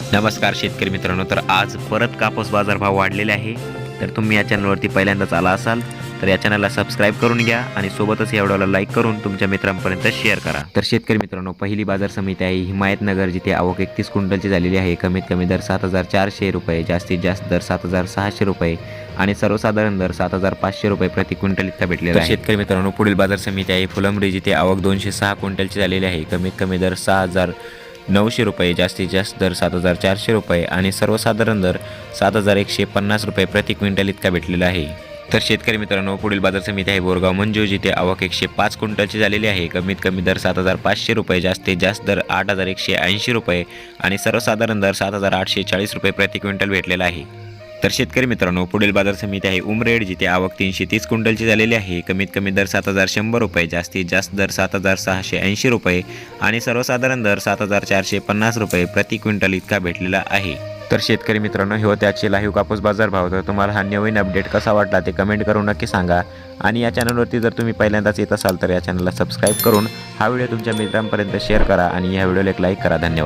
नमस्कार शेतकरी मित्रांनो तर आज परत कापूस बाजारभाव वाढलेले आहे. तर तुम्ही या चॅनलवरती पहिल्यांदाच आला असाल तर या चॅनलला सबस्क्राईब करून घ्या आणि सोबतच या व्हिडिओला लाईक करून तुमच्या मित्रांपर्यंत शेअर करा. तर शेतकरी मित्रांनो पहिली बाजार समिती आहे हिमायतनगर जिथे आवक एकतीस क्विंटलची झालेली आहे. कमीत कमी दर सात हजार चारशे रुपये जास्तीत जास्त दर सात हजार सहाशे रुपये आणि सर्वसाधारण दर सात हजार पाचशे रुपये प्रति क्विंटल इतका भेटलेला आहे. शेतकरी मित्रांनो पुढील बाजार समिती आहे फुलंब्री जिथे आवक दोनशे सहा क्विंटलची झालेली आहे. कमीत कमी दर सहा हजार नऊशे रुपये जास्तीत जास्त दर सात हजार चारशे रुपये आणि सर्वसाधारण दर सात हजार एकशे पन्नास रुपये प्रति क्विंटल इतका भेटलेला आहे. तर शेतकरी मित्रांनो पुढील बाजार समिती आहे बोरगाव मंजू जिथे आवक एकशे पाच क्विंटलची झालेली आहे. कमीत कमी दर सात हजार पाचशे रुपये जास्तीत जास्त दर आठ हजार एकशे ऐंशी रुपये आणि सर्वसाधारण दर सात हजार आठशे चाळीस रुपये प्रति क्विंटल भेटलेला आहे. तर शेतकरी मित्रांनो पुढील बाजार समिती आहे उमरेड जिथे आवक तीनशे तीस क्विंटलची झालेली आहे. कमीत कमी दर सात हजार शंभर रुपये जास्तीत जास्त दर सात हजार सहाशे ऐंशी रुपये आणि सर्वसाधारण दर सात हजार चारशे पन्नास रुपये प्रति क्विंटल इतका भेटलेला आहे. तर शेतकरी मित्रांनो हे होते आजचे लाईव्ह कापूस बाजार भाव. तर तुम्हाला हा नवीन अपडेट कसा वाटला ते कमेंट करून नक्की सांगा. आणि या चॅनलवरती जर तुम्ही पहिल्यांदाच येत असाल तर या चॅनलला सबस्क्राईब करून हा व्हिडिओ तुमच्या मित्रांपर्यंत शेअर करा आणि या व्हिडिओला एक लाईक करा. धन्यवाद.